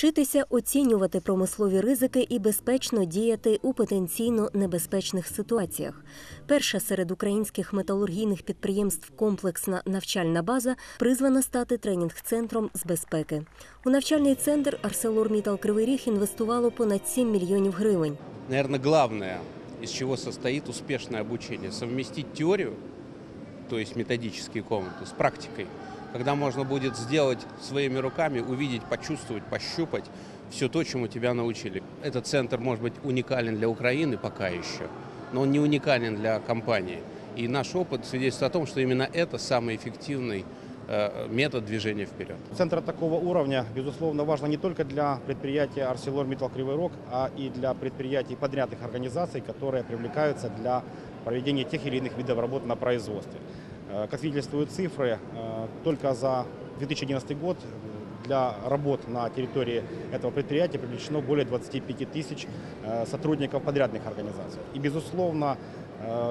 Вчитися оцінювати промислові ризики і безпечно діяти у потенційно небезпечних ситуаціях. Перша серед українських металургійних підприємств комплексна навчальна база призвана стати тренінг-центром з безпеки. У навчальний центр ArcelorMittal Кривий Ріг інвестувало понад 7 мільйонів гривень. Наверное, главное, из чего состоит успешное обучение, совместить теорию, то есть методические комнаты, с когда можно будет сделать своими руками, увидеть, почувствовать, пощупать все то, чему тебя научили. Этот центр может быть уникален для Украины пока еще, но он не уникален для компании. И наш опыт свидетельствует о том, что именно это самый эффективный э, метод движения вперед. Центр такого уровня, безусловно, важно не только для предприятия ArcelorMittal Кривой Рог, а и для предприятий подрядных организаций, которые привлекаются для проведения тех или иных видов работ на производстве. Э, Как свидетельствуют цифры, э, только за 2011 год для работ на территории этого предприятия привлечено более 25 тысяч э, сотрудников подрядных организаций. И, безусловно,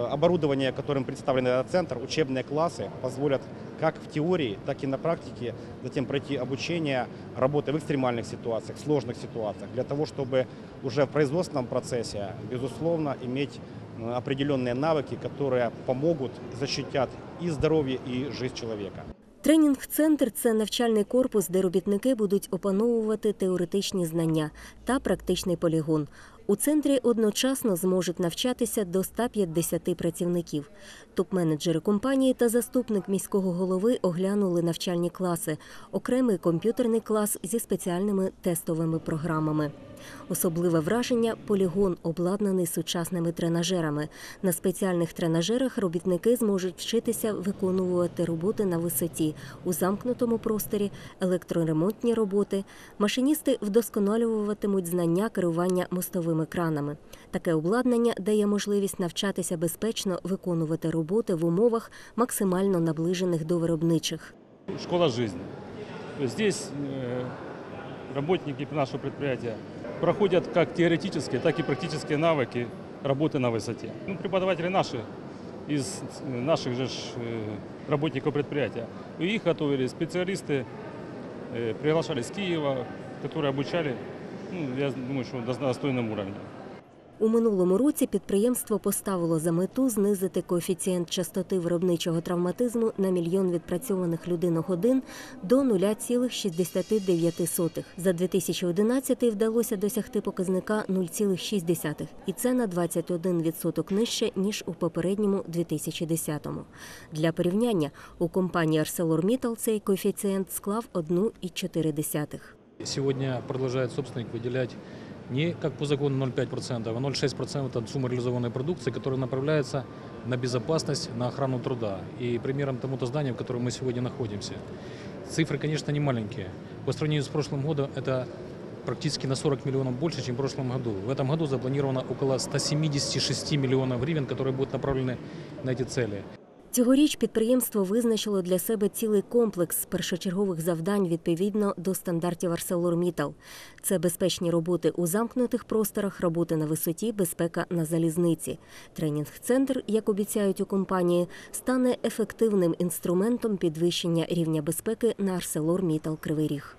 оборудование, которым представлен этот центр, учебные классы, позволят как в теории, так и на практике затем пройти обучение работы в экстремальных ситуациях, в сложных ситуациях, для того, чтобы уже в производственном процессе, безусловно, иметь э, определенные навыки, которые помогут, защитят и здоровье, и жизнь человека. Тренінг-центр це навчальний корпус, де робітники будуть опановувати теоретичні знання та практичний полігон. У центрі одночасно зможуть навчатися до 150 працівників. Топ-менеджери компанії та заступник міського голови оглянули навчальні класи, окремий комп'ютерний клас зі спеціальними тестовими програмами. Особливе враження полігон обладнаний сучасними тренажерами. На спеціальних тренажерах робітники зможуть вчитися виконувати роботи на висоті у замкнутому просторі, електроремонтні роботи. Машиністи вдосконалюватимуть знання керування мостовими кранами. Таке обладнання дає можливість навчатися безпечно виконувати роботи в умовах максимально наближених до виробничих. школа жизни. Здесь э, работники нашего предприятия проходят как теоретические, так и практические навыки работы на высоте. Ну, преподаватели наши, из э, наших же ж, э, работников предприятия. И их готовили специалисты, э, приглашали с Киева, которые обучали, ну, я думаю, что на достойном уровне. У минулому році підприємство поставило за мету знизити коефіцієнт частоти виробничого травматизму на мільйон відпрацьованих людиногодин до 0,69. За 2011 вдалося досягти показника 0,6, і це на 21% нижче, ніж у попередньому 2010-му. Для порівняння, у компанії ArcelorMittal цей коефіцієнт склав 1,4. Сегодня продолжает собственник выделять не как по закону 0,5%, а 0,6% от суммы реализованной продукции, которая направляется на безопасность, на охрану труда. И примером тому то здание, в котором мы сегодня находимся. Цифры, конечно, не маленькие. По сравнению с прошлым годом это практически на 40 миллионов больше, чем в прошлом году. В этом году запланировано около 176 миллионов гривен, которые будут направлены на эти цели. Цьогоріч підприємство визначило для себе цілий комплекс першочергових завдань відповідно до стандартів ArcelorMittal. Це безпечні роботи у замкнутих просторах, роботи на висоті, безпека на залізниці. Тренінг-центр, як обіцяють у компанії, стане ефективним інструментом підвищення рівня безпеки на ArcelorMittal Кривий Ріг.